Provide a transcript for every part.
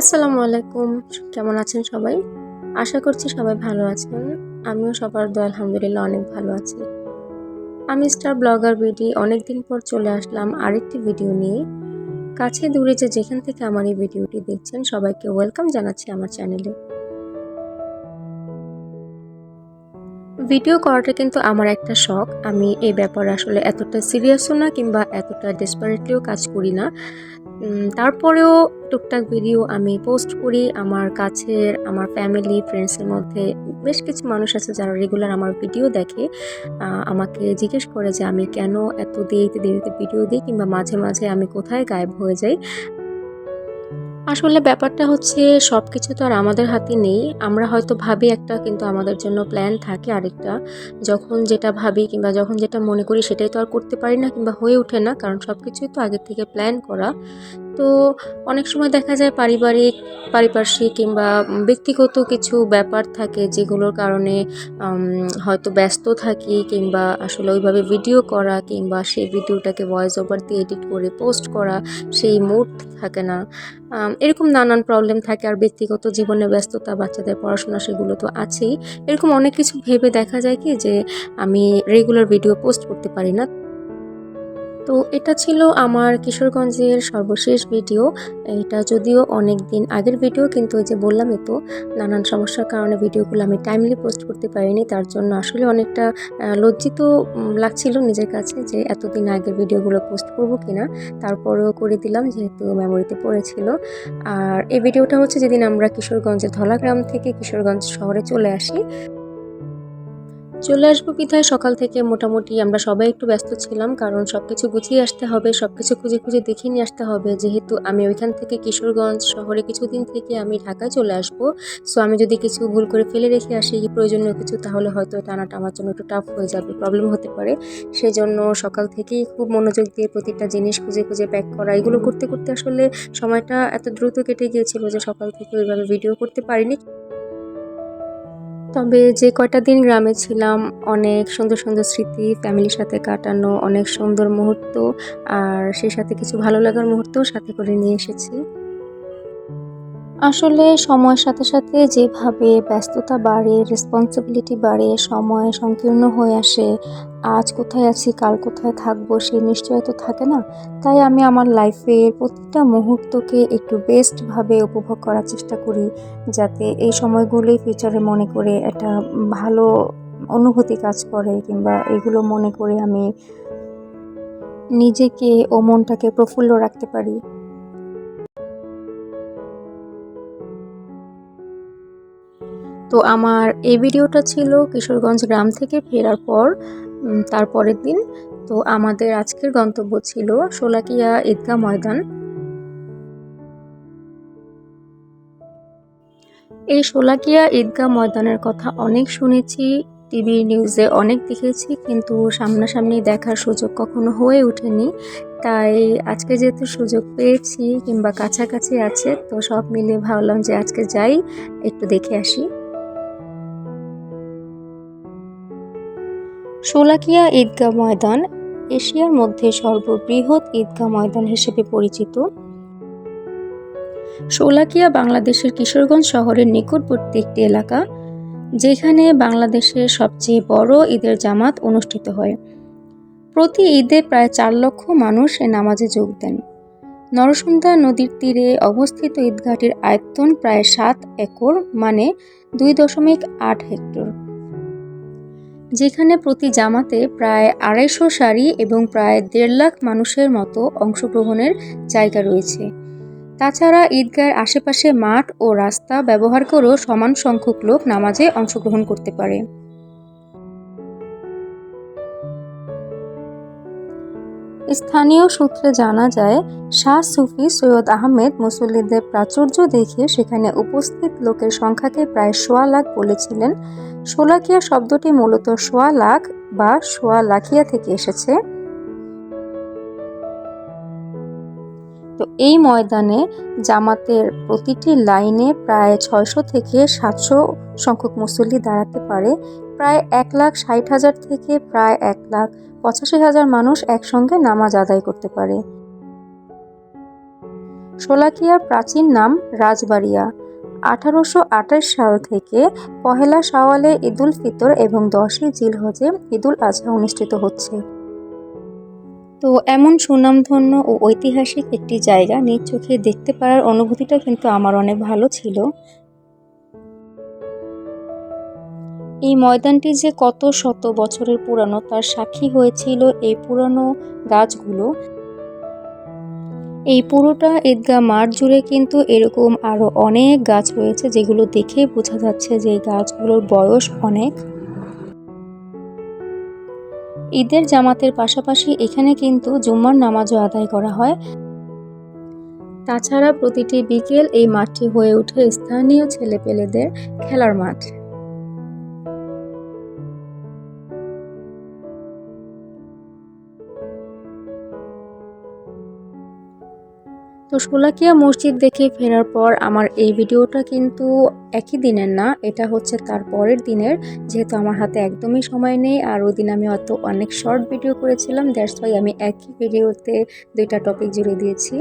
আসসালামু আলাইকুম। কেমন আছেন সবাই? আশা করছি সবাই ভালো আছেন। আমিও সবার দোয়া আলহামদুলিল্লাহ অনেক ভালো আছি। আমি স্টার ব্লগার বিডি। অনেকদিন পর চলে আসলাম আরেকটি ভিডিও নিয়ে। কাছে দূরে যে যেখান থেকে আমার এই ভিডিওটি দেখছেন, সবাইকে ওয়েলকাম জানাচ্ছি আমার চ্যানেলে। ভিডিও করাটা কিন্তু আমার একটা শখ। আমি এই ব্যাপারে আসলে এতটা সিরিয়াসও না কিংবা এতটা ডেসপারেটলিও কাজ করি না। তারপরেও টুকটাক ভিডিও আমি পোস্ট করি। আমার কাছের, আমার ফ্যামিলি ফ্রেন্ডসের মধ্যে বেশ কিছু মানুষ আছে যারা রেগুলার আমার ভিডিও দেখে। আমাকে জিজ্ঞেস করে যে আমি কেন এত দেরিতে দেরিতে ভিডিও দিই কিংবা মাঝে মাঝে আমি কোথায় গায়েব হয়ে যাই? আসলে ব্যাপারটা হচ্ছে সব কিছু তো আর আমাদের হাতে নেই। আমরা হয়তো ভাবি একটা, কিন্তু আমাদের জন্য প্ল্যান থাকে আরেকটা। যখন যেটা ভাবি কিংবা যখন যেটা মনে করি সেটাই তো আর করতে পারি না কিংবা হয়ে ওঠে না, কারণ সব কিছুই তো আগের থেকে প্ল্যান করা। তো অনেক সময় দেখা যায় পারিবারিক, পারিপার্শ্বিক কিংবা ব্যক্তিগত কিছু ব্যাপার থাকে যেগুলোর কারণে হয়তো ব্যস্ত থাকি কিংবা আসলে ওইভাবে ভিডিও করা কিংবা সেই ভিডিওটাকে ভয়েস ওভার দিয়ে এডিট করে পোস্ট করা সেই মুড থাকে না। এরকম নানান প্রবলেম থাকে আর ব্যক্তিগত জীবনে ব্যস্ততা, বাচ্চাদের পড়াশোনা সেগুলো তো আছেই। এরকম অনেক কিছু ভেবে দেখা যায় কি যে আমি রেগুলার ভিডিও পোস্ট করতে পারি না। তো এটা ছিল আমার কিশোরগঞ্জের সর্বশেষ ভিডিও। এটা যদিও অনেক দিন আগের ভিডিও, কিন্তু ওই যে বললামই তো, নানান সমস্যার কারণে ভিডিওগুলো আমি টাইমলি পোস্ট করতে পারিনি। তার জন্য আসলে অনেকটা লজ্জিত লাগছিল নিজের কাছে যে এতদিন আগের ভিডিওগুলো পোস্ট করব কিনা। তারপরেও করে দিলাম, যেহেতু মেমোরিতে পড়েছিল। আর এই ভিডিওটা হচ্ছে যেদিন আমরা কিশোরগঞ্জের ধলাগ্রাম থেকে কিশোরগঞ্জ শহরে চলে আসি। চলে আসব বিধায় সকাল থেকে মোটামুটি আমরা সবাই একটু ব্যস্ত ছিলাম, কারণ সব কিছু গুছিয়ে আসতে হবে সব কিছু খুঁজে খুঁজে দেখে নিয়ে আসতে হবে। যেহেতু আমি ওইখান থেকে কিশোরগঞ্জ শহরে কিছুদিন থেকে আমি ঢাকায় চলে আসব সো আমি যদি কিছু ভুল করে ফেলে রেখে আসি, প্রয়োজনীয় কিছু, তাহলে হয়তো এটা আনাটা আমার জন্য একটু টাফ হয়ে যাবে প্রবলেম হতে পারে। সেই জন্য সকাল থেকেই খুব মনোযোগ দিয়ে প্রতিটা জিনিস খুঁজে খুঁজে প্যাক করা, এগুলো করতে করতে আসলে সময়টা এত দ্রুত কেটে গিয়েছিল যে সকাল থেকে ওইভাবে ভিডিও করতে পারিনি। তবে যে কয়টা দিন গ্রামে ছিলাম, অনেক সুন্দর সুন্দর স্মৃতি, ফ্যামিলির সাথে কাটানো, অনেক সুন্দর মুহূর্ত, আর সেই সাথে কিছু ভালো লাগার মুহূর্তও সাথে করে নিয়ে এসেছি। আসলে সময়ের সাথে সাথে যেভাবে ব্যস্ততা বাড়ে রেসপন্সিবিলিটি বাড়ে, সময় সংকীর্ণ হয়ে আসে আজ কোথায় আছি, কাল কোথায় থাকব সেই নিশ্চয়তা থাকে না। তাই আমি আমার লাইফের প্রতিটা মুহূর্তকে একটু বেস্টভাবে উপভোগ করার চেষ্টা করি, যাতে এই সময়গুলোই ফিউচারে মনে করে একটা ভালো অনুভূতি কাজ করে, কিংবা এগুলো মনে করে আমি নিজেকে ও মনটাকে প্রফুল্ল রাখতে পারি। তো আমার এই ভিডিওটা ছিল কিশোরগঞ্জ গ্রাম থেকে ফেরার পর। উম, তার পরের দিন। তো আমাদের আজকের গন্তব্য ছিল শোলাকিয়া ঈদগাহ ময়দান। এই শোলাকিয়া ঈদগাহ ময়দানের কথা অনেক শুনেছি টিভি নিউজে অনেক দেখেছি কিন্তু সামনাসামনি দেখার সুযোগ কখনো হয়ে ওঠেনি। তাই আজকে যেহেতু সুযোগ পেয়েছি কিংবা কাছাকাছি আছে তো সব মিলিয়ে ভাবলাম যে আজকে যাই একটু দেখে আসি। শোলাকিয়া ঈদগাহ ময়দান, এশিয়ার মধ্যে সর্ববৃহৎ ঈদগাহ ময়দান হিসেবে পরিচিত। শোলাকিয়া বাংলাদেশের কিশোরগঞ্জ শহরের নিকটবর্তী একটি এলাকা, যেখানে বাংলাদেশের সবচেয়ে বড় ঈদের জামাত অনুষ্ঠিত হয়। প্রতি ঈদে প্রায় চার লক্ষ মানুষ এ নামাজে যোগ দেন। নরসুন্দা নদীর তীরে অবস্থিত ঈদগাহটির আয়তন প্রায় সাত একর মানে দুই দশমিক আট হেক্টর। যেখানে প্রতি জামাতে প্রায় আড়াইশো শাড়ি এবং প্রায় দেড় লাখ মানুষের মতো অংশগ্রহণের জায়গা রয়েছে। তাছাড়া ঈদগাহের আশেপাশে মাঠ ও রাস্তা ব্যবহার করেও সমান সংখ্যক লোক নামাজে অংশগ্রহণ করতে পারে। স্থানীয় সূত্রে জানা যায়, শাহ সুফি সৈয়দ আহমেদ মুসল্লিদের প্রাচুর্য দেখে সেখানে উপস্থিত লোকের সংখ্যাকে প্রায় সোয়া লাখ বলেছিলেন। শোলাকিয়া শব্দটি মূলত সোয়া লাখ বা সোয়া লাখিয়া থেকে এসেছে। তো এই ময়দানে জামাতের প্রতিটি লাইনে প্রায় ছয়শো থেকে সাতশো সংখ্যক মুসল্লি দাঁড়াতে পারে। প্রায় এক লাখ ষাট হাজার থেকে প্রায় এক লাখ পঁচাশি হাজার মানুষ একসঙ্গে নামাজ আদায় করতে পারে। শোলাকিয়ার প্রাচীন নাম রাজবাড়িয়া। আঠারোশো আঠাশ সাল থেকে পহেলা শাওয়ালে ঈদুল ফিতর এবং দশই জিলহজে ঈদুল আজহা অনুষ্ঠিত হচ্ছে। তো এমন সুনামধন্য ও ঐতিহাসিক একটি জায়গা নিজ চোখে দেখতে পারার অনুভূতিটা কিন্তু আমার অনেক ভালো ছিল। এই ময়দানটি যে কত শত বছরের পুরানো তার সাক্ষী হয়েছিল এই পুরানো গাছগুলো। এই পুরোটা ঈদগাহ মাঠ জুড়ে কিন্তু এরকম আরও অনেক গাছ রয়েছে যেগুলো দেখে বোঝা যাচ্ছে যে গাছগুলোর বয়স অনেক। ঈদের জামাতের পাশাপাশি এখানে কিন্তু জুম্মার নামাজও আদায় করা হয়। তাছাড়া প্রতিটি বিকেল এই মাঠটি হয়ে ওঠে স্থানীয় ছেলেপেলেদের খেলার মাঠ। তো শোলাকিয়া মসজিদ দেখে ফেরার পর আমার এই ভিডিওটা কিন্তু একই দিনের না, এটা হচ্ছে তার পরের দিনের। যেহেতু আমার হাতে একদমই সময় নেই, আর ওই দিন আমি অত অনেক শর্ট ভিডিও করেছিলাম দ্যাটস ওয়াই আমি একই ভিডিওতে দুইটা টপিক জুড়ে দিয়েছি।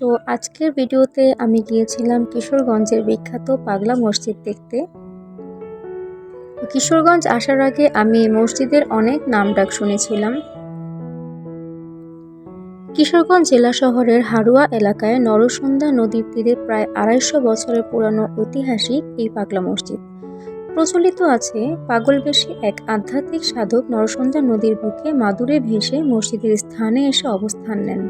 তো আজকের ভিডিওতে আমি গিয়েছিলাম কিশোরগঞ্জের বিখ্যাত পাগলা মসজিদ দেখতে। কিশোরগঞ্জ আসার আগে আমি মসজিদের অনেক নাম ডাক শুনেছিলাম। কিশোরগঞ্জ জেলা শহরের হারুয়া এলাকায় নরসন্ধ্যা নদীর তীরে প্রায় আড়াইশো বছরের পুরানো ঐতিহাসিক এই পাগলা মসজিদ। প্রচলিত আছে পাগলবেশী এক আধ্যাত্মিক সাধক নরসন্ধ্যা নদীর বুকে মাদুরে ভেসে মসজিদের স্থানে এসে অবস্থান নেন।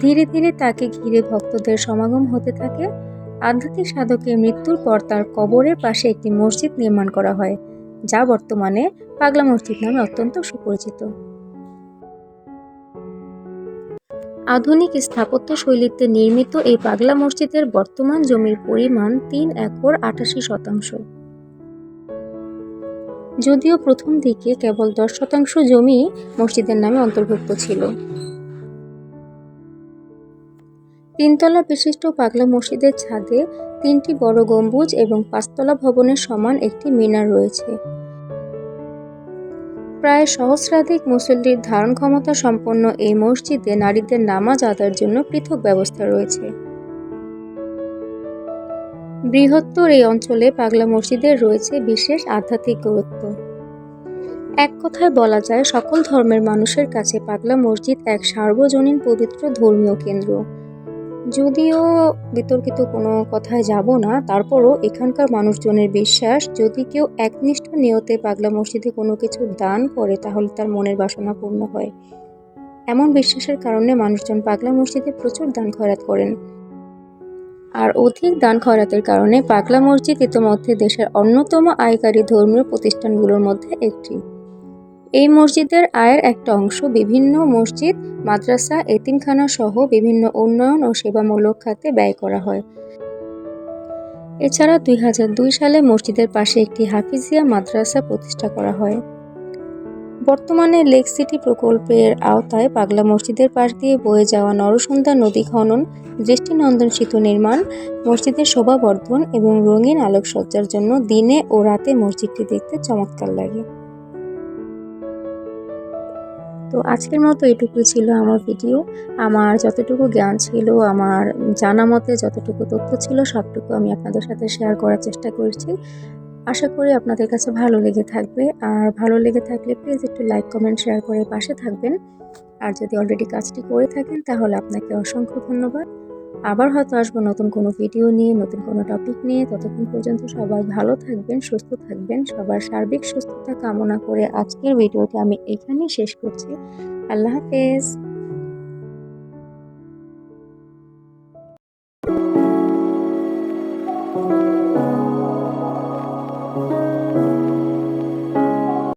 ধীরে ধীরে তাকে ঘিরে ভক্তদের সমাগম হতে থাকে। আধ্যাত্মিক সাধকের মৃত্যুর পর তার কবরের পাশে একটি মসজিদ নির্মাণ করা হয়, যা বর্তমানে পাগলা মসজিদ নামে অত্যন্ত সুপরিচিত। আধুনিক স্থাপত্য শৈলীতে নির্মিত এই পাগলা মসজিদের বর্তমান জমির পরিমাণ তিন একর আটাশি শতাংশ। যদিও প্রথম দিকে কেবল দশ শতাংশ জমি মসজিদের নামে অন্তর্ভুক্ত ছিল। তিনতলা বিশিষ্ট পাগলা মসজিদের ছাদে তিনটি বড় গম্বুজ এবং পাঁচতলা ভবনের সমান একটি মিনার রয়েছে। প্রায় সহস্রাধিক মুসল্লির ধারণ ক্ষমতা সম্পন্ন এই মসজিদে নারীদের নামাজ আদায়ের জন্য পৃথক ব্যবস্থা রয়েছে। বৃহত্তর এই অঞ্চলে পাগলা মসজিদের রয়েছে বিশেষ আধ্যাত্মিক গুরুত্ব। এক কথায় বলা যায়, সকল ধর্মের মানুষের কাছে পাগলা মসজিদ এক সার্বজনীন পবিত্র ধর্মীয় কেন্দ্র। যদিও বিতর্কিত কোনো কথায় যাব না, তারপরও এখানকার মানুষজনের বিশ্বাস, যদি কেউ একনিষ্ঠ নিয়তে পাগলা মসজিদে কোনো কিছু দান করে, তাহলে তার মনের বাসনা পূর্ণ হয়। এমন বিশ্বাসের কারণে মানুষজন পাগলা মসজিদে প্রচুর দান খয়রাত করেন। আর অধিক দান খয়রাতের কারণে পাগলা মসজিদ ইতোমধ্যে দেশের অন্যতম আয়কারী ধর্মীয় প্রতিষ্ঠানগুলোর মধ্যে একটি। এই মসজিদের আয়ের একটা অংশ বিভিন্ন মসজিদ, মাদ্রাসা, এতিমখানা সহ বিভিন্ন উন্নয়ন ও সেবামূলক খাতে ব্যয় করা হয়। এছাড়া দুই সালে মসজিদের পাশে একটি হাফিজিয়া মাদ্রাসা প্রতিষ্ঠা করা হয়। বর্তমানে লেক সিটি প্রকল্পের আওতায় পাগলা মসজিদের পাশ দিয়ে বয়ে যাওয়া নরসন্ধ্যা নদী খনন, দৃষ্টিনন্দন সেতু নির্মাণ, মসজিদের শোভাবর্ধন এবং রঙিন আলোকসজ্জার জন্য দিনে ও রাতে মসজিদটি দেখতে চমৎকার লাগে। তো আজকের মতো এটুকুই ছিল আমার ভিডিও আমার যতটুকু জ্ঞান ছিল, আমার জানা মতে যতটুকু তথ্য ছিল, সবটুকু আমি আপনাদের সাথে শেয়ার করার চেষ্টা করছি। আশা করি আপনাদের কাছে ভালো লেগে থাকবে। আর ভালো লেগে থাকলে প্লিজ একটু লাইক কমেন্ট শেয়ার করে পাশে থাকবেন। আর যদি অলরেডি কাজটি করে থাকেন, তাহলে আপনাকে অসংখ্য ধন্যবাদ। আবার হয়তো আসব নতুন কোনো ভিডিও নিয়ে, নতুন কোনো টপিক নিয়ে। ততক্ষণ পর্যন্ত সবাই ভালো থাকবেন, সুস্থ থাকবেন। সবার সার্বিক সুস্থতা কামনা করে আজকের ভিডিওটি আমি এখানেই শেষ করছি। আল্লাহ হাফেজ।